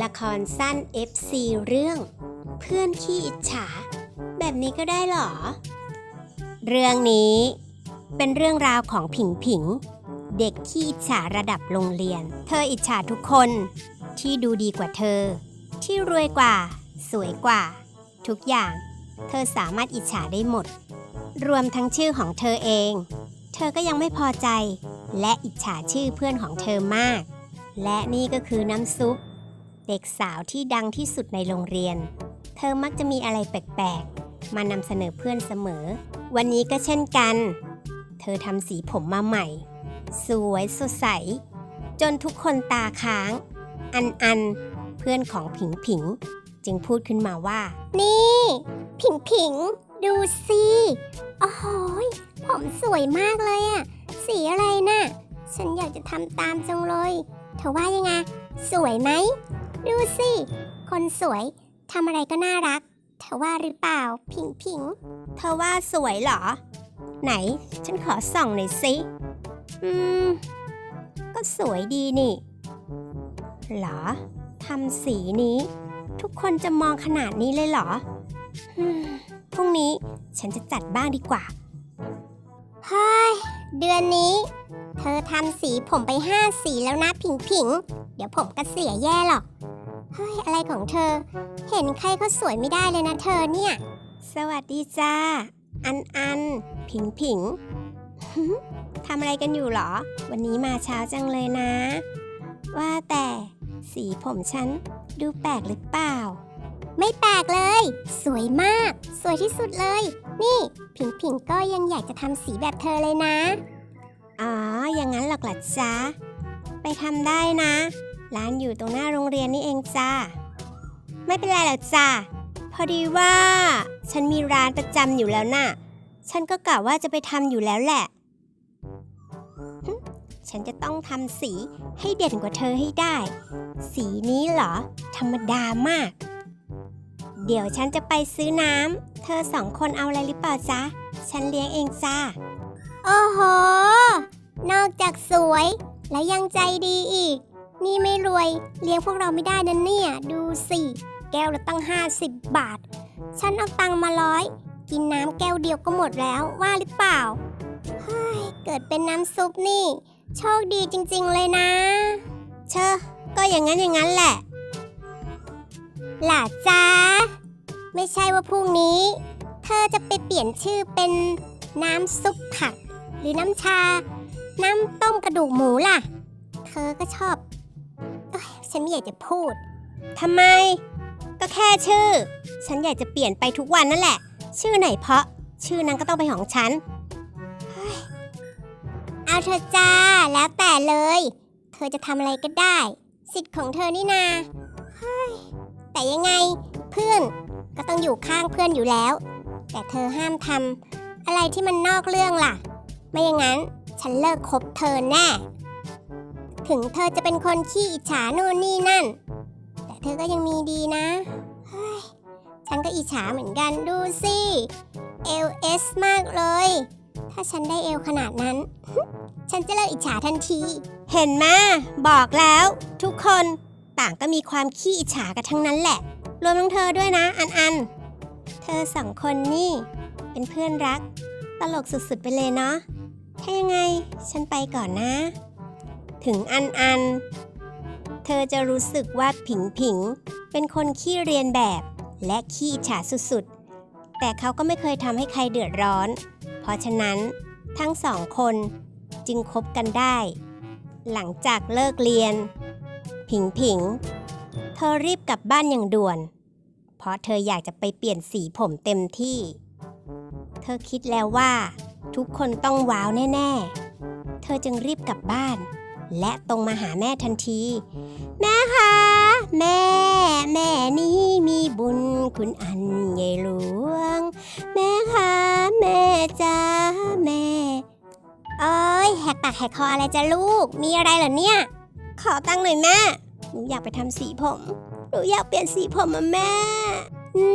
ละครสั้น FC เรื่อง เพื่อนขี้อิจฉา แบบนี้ก็ได้หรอ เรื่องนี้เป็นเรื่องราวของผิงผิง เด็กขี้อิจฉาระดับโรงเรียน เธออิจฉาทุกคนที่ดูดีกว่าเธอ ที่รวยกว่า สวยกว่า ทุกอย่าง เธอสามารถอิจฉาได้หมด รวมทั้งชื่อของเธอเอง เธอก็ยังไม่พอใจ และอิจฉาชื่อเพื่อนของเธอมาก และนี่ก็คือน้ำซุป เด็กสาวที่ดังที่สุดในโรงเรียน เธอมักจะมีอะไรแปลกๆ มานำเสนอเพื่อนเสมอ วันนี้ก็เช่นกัน เธอทำสีผมมาใหม่ สวยสดใส จนทุกคนตาค้าง อันอันเพื่อนของผิงผิง จึงพูดขึ้นมาว่า นี่ ผิงผิง ดูสิโอ้โหยผมสวยมากเลยอะสีอะไรน่ะ ฉันอยากจะทำตามจังเลย เธอว่ายังไง สวยไหม ดูสิ คนสวยทำอะไรก็น่ารัก เธอว่าหรือเปล่าผิงผิง เธอว่าสวยเหรอ ไหน ฉันขอส่องหน่อยสิ อืม ก็สวยดีนี่ เหรอทำสีนี้ ทุกคนจะมองขนาดนี้เลยเหรออืมพรุ่งนี้ฉันจะจัดบ้างดีกว่า เฮ้ย เดือนนี้ เธอทำสีผมไปห้าสีแล้วนะ ผิงผิง เดี๋ยวผมก็เสียแย่หรอก เฮ้ย อะไรของเธอ เห็นใครเขาสวยไม่ได้เลยนะเธอเนี่ย สวัสดีจ้า อันอัน ผิงผิงทำอะไรกันอยู่หรอ วันนี้มาเช้าจังเลยนะ ว่าแต่ สีผมฉันดูแปลกหรือเปล่า ไม่แปลกเลย สวยมาก สวยที่สุดเลย นี่ ผิงผิงก็ยังอยากจะทำสีแบบเธอเลยนะ อ๋อ อย่างนั้นหรอกล่ะจ๊ะไปทำได้นะ ร้านอยู่ตรงหน้าโรงเรียนนี่เองจ้า ไม่เป็นไรหรอกจ้า พอดีว่า ฉันมีร้านประจำอยู่แล้วน่ะ ฉันก็กะว่าจะไปทำอยู่แล้วแหละ ฉันจะต้องทำสีให้เด่นกว่าเธอให้ได้ สีนี้เหรอ ธรรมดามาก เดี๋ยวฉันจะไปซื้อน้ำ เธอสองคนเอาอะไรหรือเปล่าจ๊ะ ฉันเลี้ยงเองจ้า โอ้โห นอกจากสวย และยังใจดีอีก นี่ไม่รวยเลี้ยงพวกเราไม่ได้นะเนี่ย ดูสิ แก้วละตั้ง 50 บาท ฉันเอาตังมาร้อย กินน้ำแก้วเดียวก็หมดแล้วว่าหรือเปล่าเฮ้ยเกิดเป็นน้ำซุปนี่ โชคดีจริงๆเลยนะ เชอะก็อย่างนั้นอย่างนั้นแหละหล่ะจ้าไม่ใช่ว่าพรุ่งนี้ เธอจะไปเปลี่ยนชื่อเป็นน้ำซุปผัก หรือน้ำชา น้ำต้มกระดูกหมูล่ะ เธอก็ชอบ ฉันไม่อยากจะพูดทำไม ก็แค่ชื่อ ฉันอยากจะเปลี่ยนไปทุกวันนั่นแหละ ชื่อไหนเพราะ ชื่อนั้นก็ต้องเป็นของฉันเฮ้ยเอาเธอะจ้าแล้วแต่เลย เธอจะทำอะไรก็ได้ สิทธิ์ของเธอนี่นาเฮ้ยแต่ยังไงเพื่อนก็ต้องอยู่ข้างเพื่อนอยู่แล้ว แต่เธอห้ามทำอะไรที่มันนอกเรื่องล่ะ ไม่อย่างนั้นฉันเลิกคบเธอแน่ ถึงเธอจะเป็นคนขี้อิจฉาโน่นนี่นั่น แต่เธอก็ยังมีดีนะเฮ้ยฉันก็อิจฉาเหมือนกันดูสิเอลเอสมากเลย ถ้าฉันได้เอลขนาดนั้น ฉันจะเลิกอิจฉาทันที เห็นไหมบอกแล้ว ทุกคนต่างก็มีความขี้อิจฉากันทั้งนั้นแหละ รวมทั้งเธอด้วยนะ อันอัน เธอสองคนนี่ เป็นเพื่อนรัก ตลกสุดๆไปเลยเนาะถ้ายังไง ฉันไปก่อนนะ ถึงอันอัน เธอจะรู้สึกว่าผิงผิงเป็นคนขี้เรียนแบบและขี้ฉาสุดๆ แต่เขาก็ไม่เคยทำให้ใครเดือดร้อน เพราะฉะนั้นทั้งสองคนจึงคบกันได้ หลังจากเลิกเรียน ผิงผิง เธอรีบกลับบ้านอย่างด่วน เพราะเธออยากจะไปเปลี่ยนสีผมเต็มที่ เธอคิดแล้วว่า ทุกคนต้องว้าวแน่ ๆ เธอจึงรีบกลับบ้าน และตรงมาหาแม่ทันที แม่คะแม่ แม่นี้มีบุญคุณอันใหญ่หลวง แม่คะแม่จ้าแม่เอ้ยแหกปากแหกคออะไรจ้ะลูก มีอะไรเหรอเนี่ย ขอตังค์หน่อยแม่หนูอยากไปทำสีผมหนูอยากเปลี่ยนสีผมอะแม่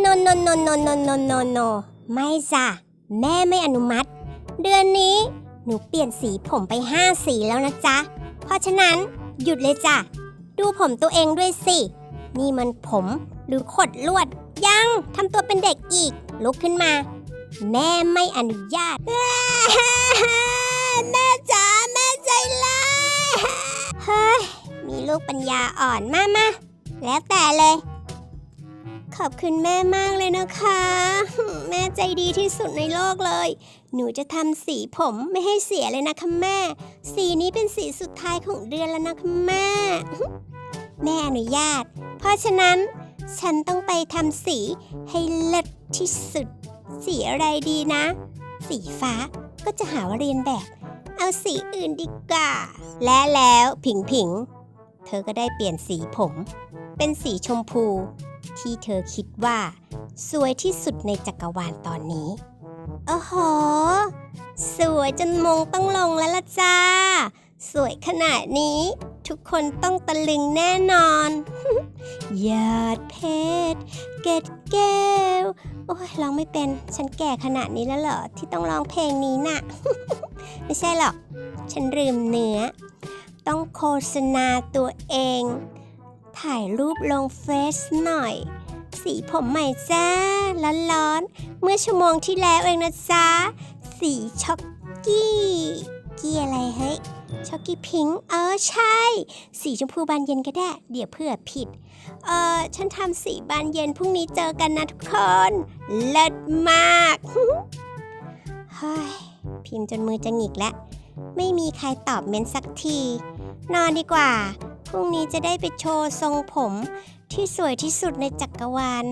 no no no no no no no no ไม่จ้ะแม่ไม่อนุมัติ เดือนนี้หนูเปลี่ยนสีผมไปห้าสีแล้วนะจ๊ะ เพราะฉะนั้นหยุดเลยจ้ะ ดูผมตัวเองด้วยสิ นี่มันผมหรือขดลวด ยังทำตัวเป็นเด็กอีก ลุกขึ้นมา แม่ไม่อนุญาต แม่จ๋าแม่ใจร้ายเฮ้ย มีลูกปัญญาอ่อนมามาแล้วแต่เลย ขอบคุณแม่มากเลยนะคะ แม่ใจดีที่สุดในโลกเลย หนูจะทำสีผมไม่ให้เสียเลยนะคะแม่ สีนี้เป็นสีสุดท้ายของเดือนแล้วนะคะแม่ แม่อนุญาต เพราะฉะนั้น ฉันต้องไปทำสีให้เลิศที่สุด สีอะไรดีนะ สีฟ้าก็จะหาว่าเรียนแบบ เอาสีอื่นดีกว่า และแล้วผิงผิง เธอก็ได้เปลี่ยนสีผม เป็นสีชมพู ที่เธอคิดว่า สวยที่สุดในจักรวาลตอนนี้ โอ้โห สวยจนมงต้องลงแล้วล่ะจ้า สวยขนาดนี้ ทุกคนต้องตะลึงแน่นอนหยาดเพชรเกตแก้ว โอ้ยร้องไม่เป็น ฉันแก่ขนาดนี้แล้วเหรอ ที่ต้องร้องเพลงนี้น่ะ ไม่ใช่หรอก ฉันลืมเนื้อ ต้องโฆษณาตัวเอง ถ่ายรูปลงเฟซหน่อย สีผมใหม่จ้าร้อนๆเมื่อชั่วโมงที่แล้วเองนะจ๊ะ สีช็อกกี้กี้อะไรเฮ้ยช็อกกี้พิงค์เออใช่ สีชมพูบานเย็นก็ได้ เดี๋ยวเพื่อผิด เออฉันทำสีบานเย็นพรุ่งนี้เจอกันนะทุกคน เลิศมากเฮ้ยพิมพ์จนมือจะหงิกแล้ว ไม่มีใครตอบเมนสักที นอนดีกว่า พรุ่งนี้จะได้ไปโชว์ทรงผมที่สวยที่สุดในจักรวาล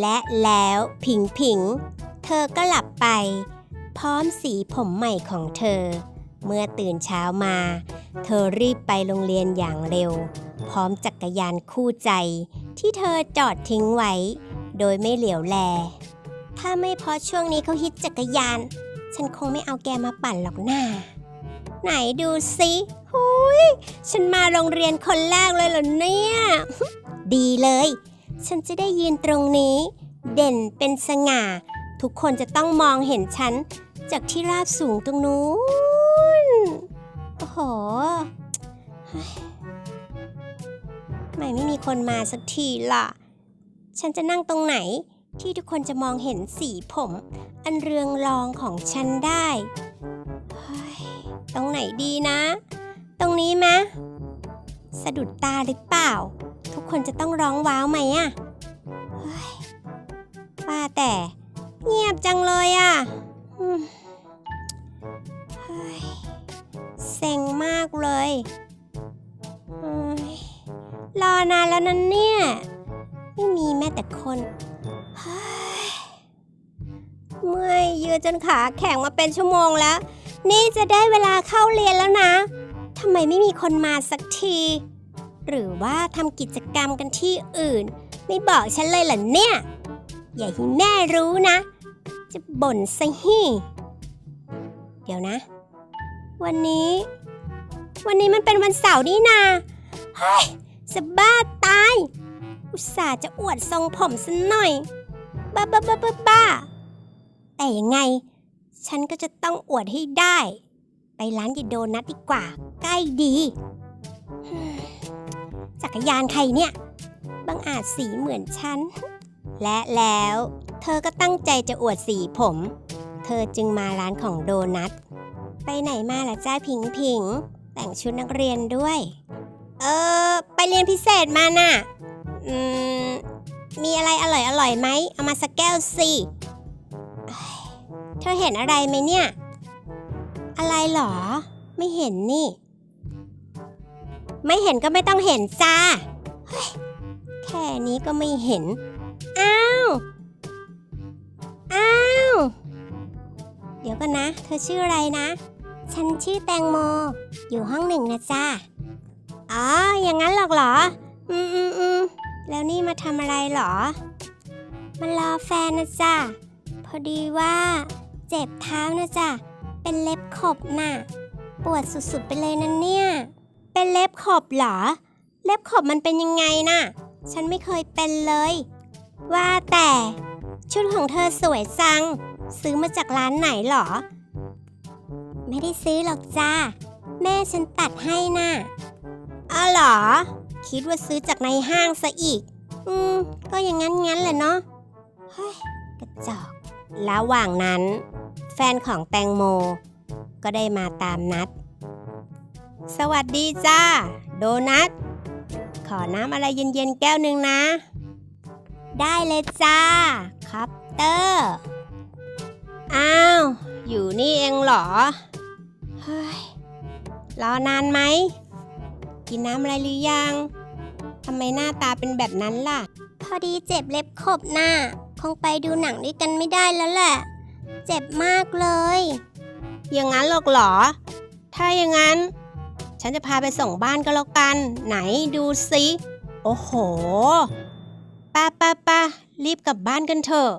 และแล้วผิงผิง เธอก็หลับไป พร้อมสีผมใหม่ของเธอ เมื่อตื่นเช้ามา เธอรีบไปโรงเรียนอย่างเร็ว พร้อมจักรยานคู่ใจ ที่เธอจอดทิ้งไว้ โดยไม่เหลียวแล ถ้าไม่เพราะช่วงนี้เขาฮิตจักรยาน ฉันคงไม่เอาแกมาปั่นหรอกหน้า ไหนดูสิหุยฉันมาโรงเรียนคนแรกเลยเหรอเนี่ย ดีเลย ฉันจะได้ยืนตรงนี้ เด่นเป็นสง่า ทุกคนจะต้องมองเห็นฉัน จากที่ราบสูงตรงนู้น โอ้โหทำไมไม่มีคนมาสักทีล่ะ ฉันจะนั่งตรงไหนที่ทุกคนจะมองเห็นสีผม อันเรืองรองของฉันได้ รงไหนดีนะ ตรงนี้ไหมสะดุดตาหรือเปล่า ทุกคนจะต้องร้องว้าวไหมอะเฮ้ยว่าแต่ เงียบจังเลยอะเซ็งมากเลยรอนานแล้วนั้นเนี่ย ไม่มีแม้แต่คนเฮ้ยเมื่อยยืนจนขาแข็งมาเป็นชั่วโมงแล้ว นี่จะได้เวลาเข้าเรียนแล้วนะ ทำไมไม่มีคนมาสักที หรือว่าทำกิจกรรมกันที่อื่น ไม่บอกฉันเลยเหรอเนี่ย อย่าให้แม่รู้นะ จะบ่นซะฮี่เดี๋ยวนะ วันนี้ วันนี้มันเป็นวันเสาร์นี่นาเฮ้ยจะบ้าตาย อุตส่าห์จะอวดทรงผมสัหน่อย บ้าบ้าบ้าบ้าบ้าแต่ยังไง ฉันก็จะต้องอวดให้ได้ ไปร้านยายโดนัทดีกว่า ใกล้ดี จักรยานใครเนี่ยบังอาจสีเหมือนฉัน และแล้ว เธอก็ตั้งใจจะอวดสีผม เธอจึงมาร้านของโดนัท ไปไหนมาล่ะจ้าพิงพิง แต่งชุดนักเรียนด้วย เออ ไปเรียนพิเศษมาน่ะ อืม มีอะไรอร่อยอร่อยไหม เอามาสักแก้วสิ ธอเห็นอะไรไหมเนี่ย อะไรหรอ ไม่เห็นนี่ ไม่เห็นก็ไม่ต้องเห็นจ้าแค่นี้ก็ไม่เห็น อ้าว อ้าว เดี๋ยวกันนะ เธอชื่ออะไรนะ ฉันชื่อแตงโม อยู่ห้องหนึ่งนะจ้าอ๋อ อย่างนั้นหรอกเหรอ อืมอืมอืมแล้วนี่มาทำอะไรหรอ มารอแฟนนะจ้าพอดีว่า เจ็บเท้านะจ้ะเป็นเล็บขบน่ะ ปวดสุดๆไปเลยนั่นเนี่ย เป็นเล็บขบเหรอ เล็บขบมันเป็นยังไงน่ะ ฉันไม่เคยเป็นเลย ว่าแต่ ชุดของเธอสวยจัง ซื้อมาจากร้านไหนหรอ ไม่ได้ซื้อหรอกจ้า แม่ฉันตัดให้น่ะอ๋อเหรอ คิดว่าซื้อจากในห้างซะอีก อืม ก็อย่างงั้นงั้นแหละเนาะ เฮ้ย กระจอกระหว่างนั้น แฟนของแตงโม ก็ได้มาตามนัด สวัสดีจ้า โดนัท ขอน้ำอะไรเย็นๆแก้วหนึ่งนะ ได้เลยจ้าครับเตอร์ อ้าว อยู่นี่เองเหรอ เฮ้ย รอนานไหม กินน้ำอะไรหรือยัง ทำไมหน้าตาเป็นแบบนั้นล่ะ พอดีเจ็บเล็บขบหน้า คงไปดูหนังด้วยกันไม่ได้แล้วแหละ เจ็บมากเลย อย่างนั้นหรอกเหรอ ถ้าอย่างนั้น ฉันจะพาไปส่งบ้านก็แล้วกัน ไหนดูสิโอ้โหป้าป้าป้ารีบกลับบ้านกันเถอะ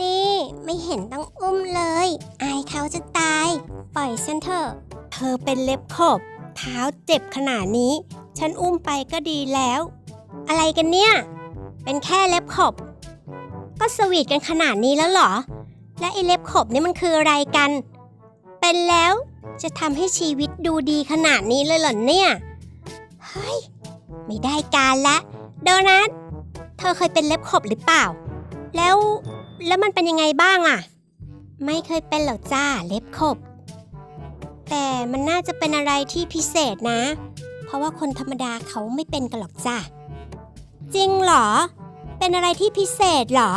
นี่ไม่เห็นต้องอุ้มเลย อายเขาจะตาย ปล่อยฉันเถอะ เธอเป็นเล็บขบ เท้าเจ็บขนาดนี้ ฉันอุ้มไปก็ดีแล้ว อะไรกันเนี่ย เป็นแค่เล็บขบ ก็สวีทกันขนาดนี้แล้วเหรอ และไอเล็บขบนี่มันคืออะไรกัน เป็นแล้วจะทำให้ชีวิตดูดีขนาดนี้เลยเหรอเนี่ย เฮ้ย ไม่ได้การละ โดนัท เธอเคยเป็นเล็บขบหรือเปล่า แล้วแล้วมันเป็นยังไงบ้างอะไม่เคยเป็นหรอกจ้าเล็บขบ แต่มันน่าจะเป็นอะไรที่พิเศษนะ เพราะว่าคนธรรมดาเขาไม่เป็นกันหรอกจ้าจริงเหรอ เป็นอะไรที่พิเศษเหรอ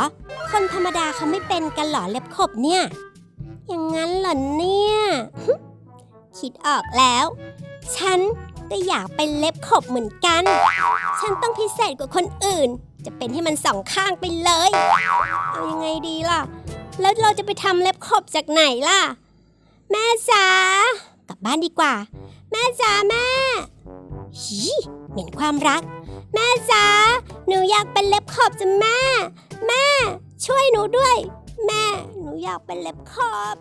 คนธรรมดาเขาไม่เป็นกันเหรอเล็บขบเนี่ย อย่างนั้นเหรอเนี่ยคิดออกแล้ว ฉันก็อยากเป็นเล็บขบเหมือนกัน ฉันต้องพิเศษกว่าคนอื่น จะเป็นให้มันสองข้างไปเลย เอายังไงดีล่ะ แล้วเราจะไปทำเล็บขบจากไหนล่ะ แม่จ๋ากลับบ้านดีกว่า แม่จ๋าแม่หีเหม็นความรัก แม่จ๋าหนูอยากเป็นเล็บขอบจ้ะแม่ แม่ ช่วยหนูด้วย แม่ หนูอยากเป็นเล็บขอบ